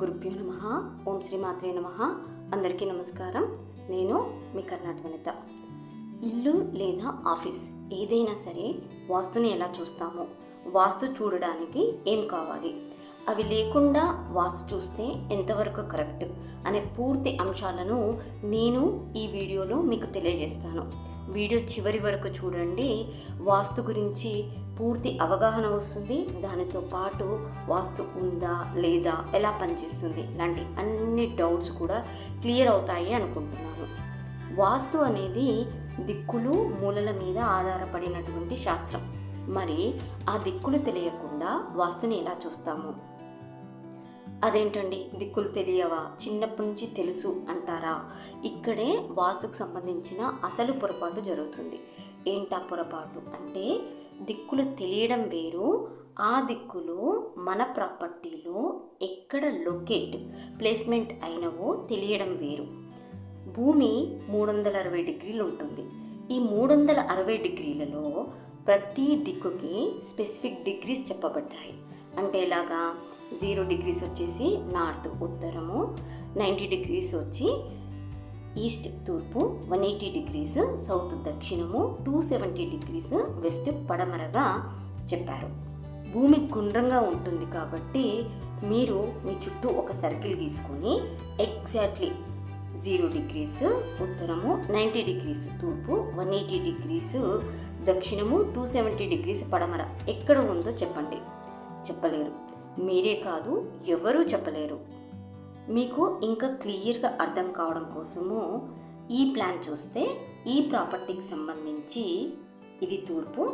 గురుభ్యో నమ. ఓం శ్రీమాత్రే నమ. అందరికీ నమస్కారం. నేను మీ కర్ణాటక వనిత. ఇల్లు లేదా ఆఫీస్ ఏదైనా సరే వాస్తుని ఎలా చూస్తామో వాస్తు చూడడానికి ఏం కావాలి? అవి లేకుండా వాస్తు చూస్తే ఎంతవరకు కరెక్ట్? అనే పూర్తి అంశాలను నేను ఈ వీడియోలో మీకు తెలియజేస్తాను. వీడియో చివరి వరకు చూడండి. వాస్తు గురించి పూర్తి అవగాహన వస్తుంది. దానితో పాటు వాస్తు ఉందా లేదా ఎలా పనిచేస్తుంది లాంటి అన్ని డౌట్స్ కూడా క్లియర్ అవుతాయి అనుకుంటున్నాను. వాస్తు అనేది దిక్కులు మూలల మీద ఆధారపడినటువంటి శాస్త్రం. మరి ఆ దిక్కులు తెలియకుండా వాస్తుని ఎలా చూస్తాము? అదేంటండి? దిక్కులు తెలియవా? చిన్నప్పటి నుంచి తెలుసు అంటారా? ఇక్కడే వాసుకు సంబంధించిన అసలు పొరపాటు జరుగుతుంది. ఏంటా పొరపాటు అంటే దిక్కులు తెలియడం వేరు ఆ దిక్కులో మన ప్రాపర్టీలో ఎక్కడ లొకేట్ ప్లేస్మెంట్ అయినవో తెలియడం వేరు. భూమి మూడు వందల అరవై డిగ్రీలు ఉంటుంది. ఈ మూడు వందల అరవై డిగ్రీలలో ప్రతి దిక్కుకి స్పెసిఫిక్ డిగ్రీస్ చెప్పబడ్డాయి. అంటే ఎలాగా? జీరో డిగ్రీస్ వచ్చేసి నార్త్ ఉత్తరము నైంటీ డిగ్రీస్ వచ్చి ఈస్ట్ తూర్పు వన్ ఎయిటీ డిగ్రీస్ సౌత్ దక్షిణము టూ సెవెంటీ డిగ్రీస్ వెస్ట్ పడమరగా చెప్పారు. భూమి గుండ్రంగా ఉంటుంది కాబట్టి మీరు మీ చుట్టూ ఒక సర్కిల్ గీసుకొని ఎగ్జాక్ట్లీ జీరో డిగ్రీస్ ఉత్తరము నైంటీ డిగ్రీస్ తూర్పు వన్ ఎయిటీ డిగ్రీస్ దక్షిణము టూ సెవెంటీ డిగ్రీస్ పడమర. ఎక్కడ ఉందో చెప్పండి. చెప్పలేరు. మీరే కాదు ఎవరూ చెప్పలేరు. మీకు ఇంకా క్లియర్గా అర్థం కావడం కోసము ఈ ప్లాన్ చూస్తే ఈ ప్రాపర్టీకి సంబంధించి ఇది తూర్పు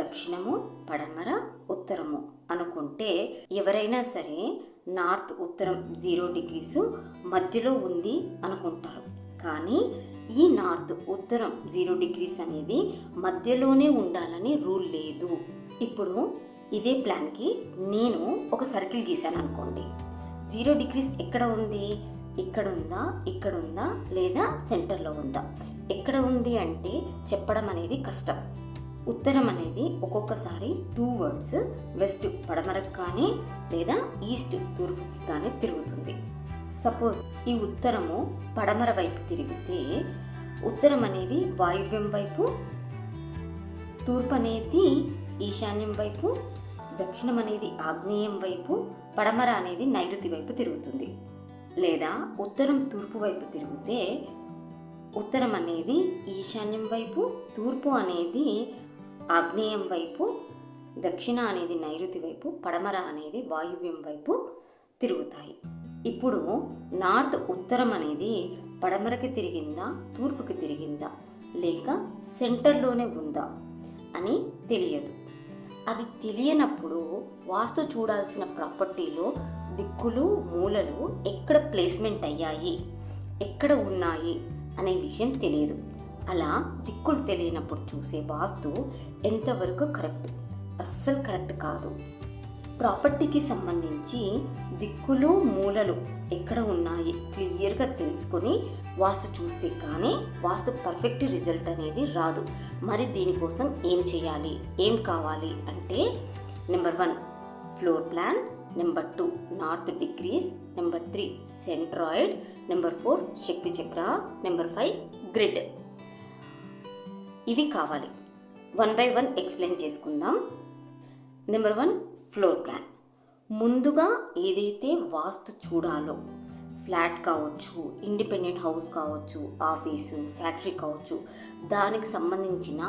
దక్షిణము పడమర ఉత్తరము అనుకుంటే ఎవరైనా సరే నార్త్ ఉత్తరం జీరో డిగ్రీస్ మధ్యలో ఉంది అనుకుంటారు. కానీ ఈ నార్త్ ఉత్తరం జీరో డిగ్రీస్ అనేది మధ్యలోనే ఉండాలని రూల్ లేదు. ఇప్పుడు ఇదే ప్లాన్కి నేను ఒక సర్కిల్ గీశాను అనుకోండి. జీరో డిగ్రీస్ ఎక్కడ ఉంది? ఇక్కడ ఉందా? ఇక్కడ ఉందా? లేదా సెంటర్లో ఉందా? ఎక్కడ ఉంది అంటే చెప్పడం అనేది కష్టం. ఉత్తరం అనేది ఒక్కొక్కసారి టూ వర్డ్స్ వెస్ట్ పడమరకు కానీ లేదా ఈస్ట్ తూర్పుకి కానీ తిరుగుతుంది. సపోజ్ ఈ ఉత్తరము పడమర వైపు తిరిగితే ఉత్తరం అనేది వాయువ్యం వైపు తూర్పు అనేది ఈశాన్యం వైపు దక్షిణం అనేది ఆగ్నేయం వైపు పడమర అనేది నైరుతి వైపు తిరుగుతుంది. లేదా ఉత్తరం తూర్పు వైపు తిరిగితే ఉత్తరం అనేది ఈశాన్యం వైపు తూర్పు అనేది ఆగ్నేయం వైపు దక్షిణ అనేది నైరుతి వైపు పడమర అనేది వాయువ్యం వైపు తిరుగుతాయి. ఇప్పుడు నార్త్ ఉత్తరం అనేది పడమరకి తిరిగిందా తూర్పుకి తిరిగిందా లేక సెంటర్లోనే ఉందా అని తెలియదు. అది తెలియనప్పుడు వాస్తు చూడాల్సిన ప్రాపర్టీలో దిక్కులు మూలలు ఎక్కడ ప్లేస్మెంట్ అయ్యాయి ఎక్కడ ఉన్నాయి అనే విషయం తెలియదు. అలా దిక్కులు తెలియనప్పుడు చూసే వాస్తు ఎంతవరకు కరెక్ట్? అస్సలు కరెక్ట్ కాదు. ప్రాపర్టీకి సంబంధించి దిక్కులు మూలలు ఎక్కడ ఉన్నాయి? క్లియర్గా తెలుసుకొని వాస్తు చూస్తే కానీ వాస్తు పర్ఫెక్ట్ రిజల్ట్ అనేది రాదు. మరి దీనికోసం ఏం చేయాలి? ఏం కావాలి అంటే number one floor plan. Number two north degrees. Number three centroid. Number four Shakti Chakra. Number five grid. ఇవి కావాలి. వన్ బై వన్ ఎక్స్ప్లెయిన్ చేసుకుందాం. నెంబర్ వన్ ఫ్లోర్ ప్లాన్ ముందుగా ఏదైతే వాస్తు చూడాలో ఫ్లాట్ కావచ్చు ఇండిపెండెంట్ హౌస్ కావచ్చు ఆఫీసు ఫ్యాక్టరీ కావచ్చు దానికి సంబంధించిన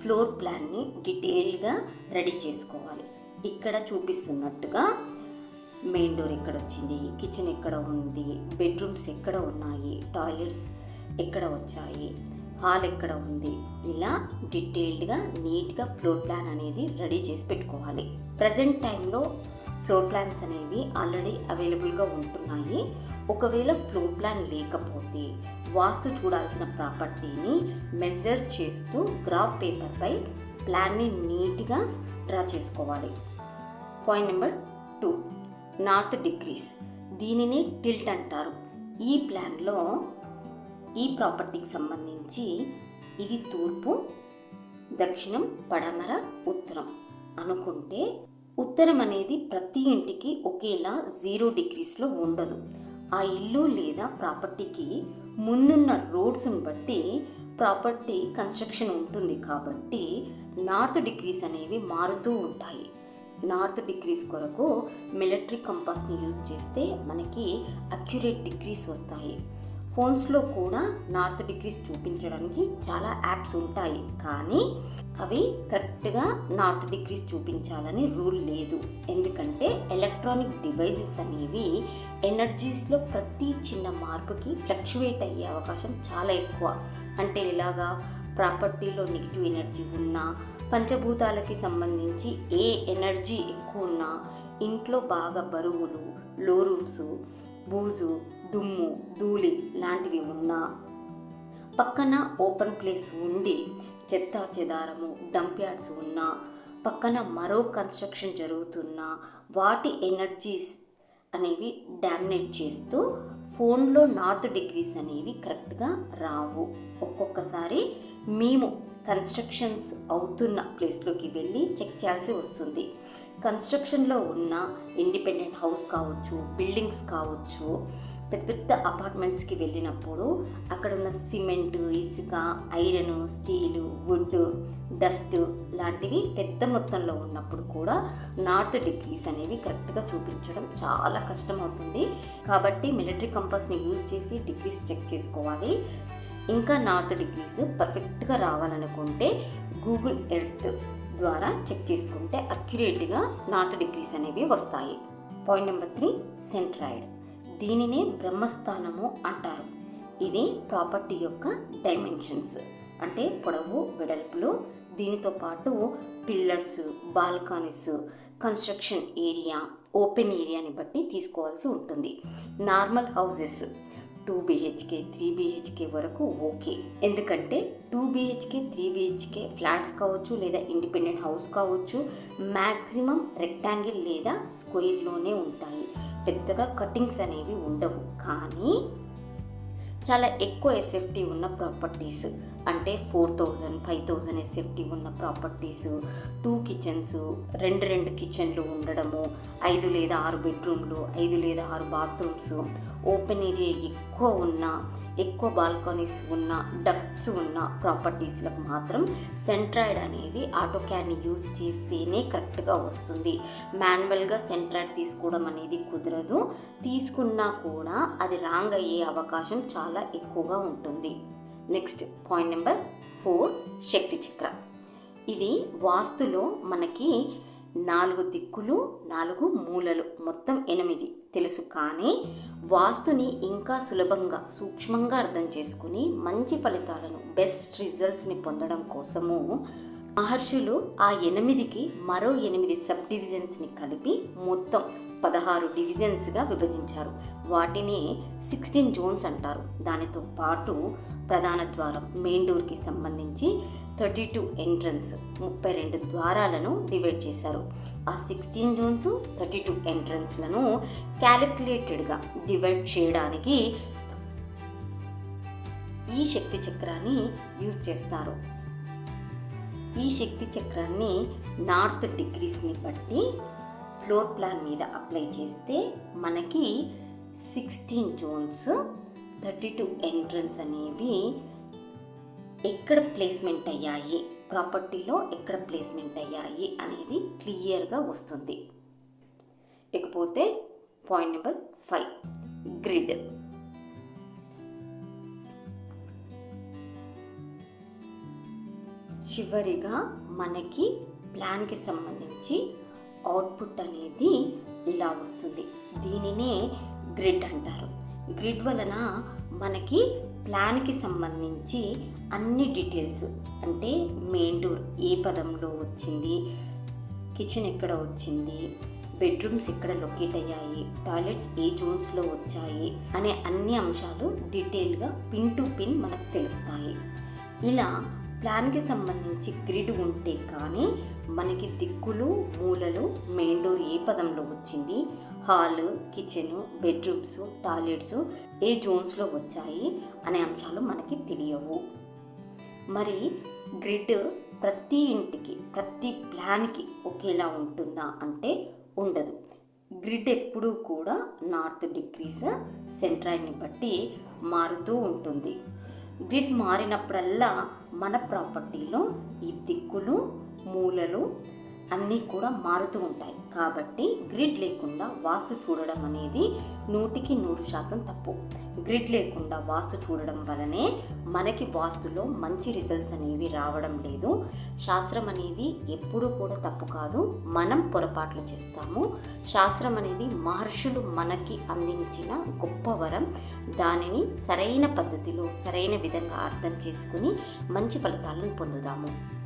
ఫ్లోర్ ప్లాన్ని డీటెయిల్గా రెడీ చేసుకోవాలి. ఇక్కడ చూపిస్తున్నట్టుగా మెయిన్ డోర్ ఎక్కడ వచ్చింది కిచెన్ ఎక్కడ ఉంది బెడ్రూమ్స్ ఎక్కడ ఉన్నాయి టాయిలెట్స్ ఎక్కడ వచ్చాయి హాల్ ఎక్కడ ఉంది? ఇలా డీటెయిల్డ్గా నీట్గా ఫ్లోర్ ప్లాన్ అనేది రెడీ చేసి పెట్టుకోవాలి. ప్రజెంట్ టైంలో ఫ్లోర్ ప్లాన్స్ అనేవి ఆల్రెడీ అవైలబుల్గా ఉంటున్నాయి. ఒకవేళ ఫ్లోర్ ప్లాన్ లేకపోతే వాస్తు చూడాల్సిన ప్రాపర్టీని మెజర్ చేస్తూ గ్రాఫ్ పేపర్పై ప్లాన్ని నీట్గా డ్రా చేసుకోవాలి. Point number two north degrees. దీనిని టిల్ట్ అంటారు. ఈ ప్లాన్లో ఈ ప్రాపర్టీకి సంబంధించి ఇది తూర్పు దక్షిణం పడమర ఉత్తరం. అనుకుంటే ఉత్తరం అనేది ప్రతి ఇంటికి ఒకేలా జీరో డిగ్రీస్లో ఉండదు. ఆ ఇల్లు లేదా ప్రాపర్టీకి ముందున్న రోడ్స్ని బట్టి ప్రాపర్టీ కన్స్ట్రక్షన్ ఉంటుంది కాబట్టి నార్త్ డిగ్రీస్ అనేవి మారుతూ ఉంటాయి. నార్త్ డిగ్రీస్ కొరకు మిలిటరీ కంపాస్ని యూజ్ చేస్తే మనకి అక్యురేట్ డిగ్రీస్ వస్తాయి. ఫోన్స్లో కూడా నార్త్ డిగ్రీస్ చూపించడానికి చాలా యాప్స్ ఉంటాయి. కానీ అవి కరెక్ట్గా నార్త్ డిగ్రీస్ చూపించాలని రూల్ లేదు. ఎందుకంటే ఎలక్ట్రానిక్ డివైజెస్ అనేవి ఎనర్జీస్లో ప్రతి చిన్న మార్పుకి ఫ్లక్చువేట్ అయ్యే అవకాశం చాలా ఎక్కువ. అంటే ఇలాగా ప్రాపర్టీలో నెగిటివ్ ఎనర్జీ ఉన్నా పంచభూతాలకి సంబంధించి ఏ ఎనర్జీ ఎక్కువ ఉన్నా ఇంట్లో బాగా బరువులు లో రూఫ్స్ బూజు దుమ్ము ధూళి లాంటివి ఉన్నా పక్కన ఓపెన్ ప్లేస్ ఉండి చెత్త చెదారము డంప్ యార్డ్స్ ఉన్నా పక్కన మరో కన్స్ట్రక్షన్ జరుగుతున్నా వాటి ఎనర్జీస్ అనేవి డామినేట్ చేస్తూ ఫోన్లో నార్త్ డిగ్రీస్ అనేవి కరెక్ట్గా రావు. ఒక్కొక్కసారి మేము కన్స్ట్రక్షన్స్ అవుతున్న ప్లేస్లోకి వెళ్ళి చెక్ చేయాల్సి వస్తుంది. కన్స్ట్రక్షన్లో ఉన్న ఇండిపెండెంట్ హౌస్ కావచ్చు బిల్డింగ్స్ కావచ్చు పెద్ద పెద్ద అపార్ట్మెంట్స్కి వెళ్ళినప్పుడు అక్కడ ఉన్న సిమెంట్ ఇసుక ఐరన్ స్టీలు వుడ్ డస్ట్ లాంటివి పెద్ద మొత్తంలో ఉన్నప్పుడు కూడా నార్త్ డిగ్రీస్ అనేవి కరెక్ట్గా చూపించడం చాలా కష్టమవుతుంది. కాబట్టి మిలిటరీ కంపాస్ని యూజ్ చేసి డిగ్రీస్ చెక్ చేసుకోవాలి. ఇంకా నార్త్ డిగ్రీస్ పర్ఫెక్ట్గా రావాలనుకుంటే గూగుల్ ఎర్త్ ద్వారా చెక్ చేసుకుంటే అక్యురేట్గా నార్త్ డిగ్రీస్ అనేవి వస్తాయి. Point number three centroid. దీనినే బ్రహ్మస్థానము అంటారు. ఇది ప్రాపర్టీ యొక్క డైమెన్షన్స్. అంటే పొడవు వెడల్పులు దీనితో పాటు pillars balconies construction area open ఏరియాని బట్టి తీసుకోవాల్సి ఉంటుంది. Normal houses two BHK three BHK వరకు ఓకే. ఎందుకంటే two BHK three BHK flats కావచ్చు లేదా ఇండిపెండెంట్ హౌస్ కావచ్చు మ్యాక్సిమం రెక్టాంగిల్ లేదా స్క్వేర్లోనే ఉంటాయి. పెద్దగా కటింగ్స్ అనేవి ఉండవు. కానీ చాలా ఎక్కువ ఎస్ఎఫ్టీ ఉన్న ప్రాపర్టీస్ అంటే four thousand five thousand SFT ఉన్న ప్రాపర్టీస్ టూ కిచెన్స్ రెండు రెండు కిచెన్లు ఉండడము ఐదు లేదా ఆరు బెడ్రూమ్లు ఐదు లేదా ఆరు బాత్రూమ్స్ ఓపెన్ ఏరియా ఎక్కువ ఉన్న ఎక్కువ బాల్కనీస్ ఉన్న డక్ట్స్ ఉన్న ప్రాపర్టీస్లకు మాత్రం సెంట్రాయిడ్ అనేది ఆటోక్యాడ్ని యూజ్ చేస్తేనే కరెక్ట్గా వస్తుంది. మాన్యువల్గా సెంట్రాయిడ్ తీసుకోవడం అనేది కుదరదు. తీసుకున్నా కూడా అది రాంగ్ అయ్యే అవకాశం చాలా ఎక్కువగా ఉంటుంది. Next point number four Shakti Chakra. ఇది వాస్తులో మనకి నాలుగు దిక్కులు నాలుగు మూలలు మొత్తం ఎనిమిది. తెలుసు కానీ వాస్తుని ఇంకా సులభంగా సూక్ష్మంగా అర్థం చేసుకుని మంచి ఫలితాలను బెస్ట్ రిజల్ట్స్ని పొందడం కోసము మహర్షులు ఆ ఎనిమిదికి మరో ఎనిమిది సబ్ డివిజన్స్ని కలిపి మొత్తం పదహారు డివిజన్స్గా విభజించారు. వాటిని సిక్స్టీన్ జోన్స్ అంటారు. దానితో పాటు ప్రధాన ద్వారం మెయిన్ డోర్కి సంబంధించి థర్టీ టూ ఎంట్రన్స్ ముప్పై రెండు ద్వారాలను డివైడ్ చేశారు. ఆ సిక్స్టీన్ జోన్స్ థర్టీ టూ ఎంట్రన్స్లను క్యాలిక్యులేటెడ్గా డివైడ్ చేయడానికి ఈ శక్తి చక్రాన్ని యూజ్ చేస్తారు. ఈ శక్తి చక్రాన్ని నార్త్ డిగ్రీస్ని బట్టి ఫ్లోర్ ప్లాన్ మీద అప్లై చేస్తే మనకి sixteen zones thirty two entrance అనేవి ఎక్కడ ప్లేస్మెంట్ అయ్యాయి? ప్రాపర్టీలో ఎక్కడ ప్లేస్మెంట్ అయ్యాయి అనేది క్లియర్గా వస్తుంది. ఇకపోతే పాయింట్ నెంబర్ ఫైవ్ గ్రిడ్. చివరిగా మనకి ప్లాన్కి సంబంధించి అవుట్పుట్ అనేది ఇలా వస్తుంది. దీనినే గ్రిడ్ అంటారు. గ్రిడ్ వలన మనకి ప్లాన్కి సంబంధించి అన్ని డీటెయిల్స్ అంటే మెయిన్ డోర్ ఏ పదంలో వచ్చింది కిచెన్ ఎక్కడ వచ్చింది బెడ్రూమ్స్ ఎక్కడ లొకేట్ అయ్యాయి టాయిలెట్స్ ఏ జోన్స్లో వచ్చాయి అనే అన్ని అంశాలు డీటెయిల్గా పిన్ టు పిన్ మనకు తెలుస్తాయి. ఇలా ప్లాన్కి సంబంధించి గ్రిడ్ ఉంటే కానీ మనకి దిక్కులు మూలలు మెయిన్ డోర్ ఏ పదంలో వచ్చింది? హాల్ కిచెన్ బెడ్రూమ్స్ టాయిలెట్స్ ఏ జోన్స్లో వచ్చాయి అనే అంశాలు మనకి తెలియవు. మరి గ్రిడ్ ప్రతి ఇంటికి ప్రతి ప్లాన్కి ఒకేలా ఉంటుందా అంటే ఉండదు. గ్రిడ్ ఎప్పుడూ కూడా నార్త్ డిగ్రీస్ సెంట్రాయిడ్ని బట్టి మారుతూ ఉంటుంది. గ్రిడ్ మారినప్పుడల్లా మన ప్రాపర్టీలో ఈ దిక్కులు మూలలు అన్నీ కూడా మారుతూ ఉంటాయి. కాబట్టి గ్రిడ్ లేకుండా వాస్తు చూడడం అనేది నూటికి నూరు శాతం తప్పు. గ్రిడ్ లేకుండా వాస్తు చూడడం వలనే మనకి వాస్తులో మంచి రిజల్ట్స్ అనేవి రావడం లేదు. శాస్త్రం అనేది ఎప్పుడూ కూడా తప్పు కాదు. మనం పొరపాట్లు చేస్తాము. శాస్త్రం అనేది మహర్షులు మనకి అందించిన గొప్ప వరం. దానిని సరైన పద్ధతిలో సరైన విధంగా అర్థం చేసుకుని మంచి ఫలితాలను పొందుదాము.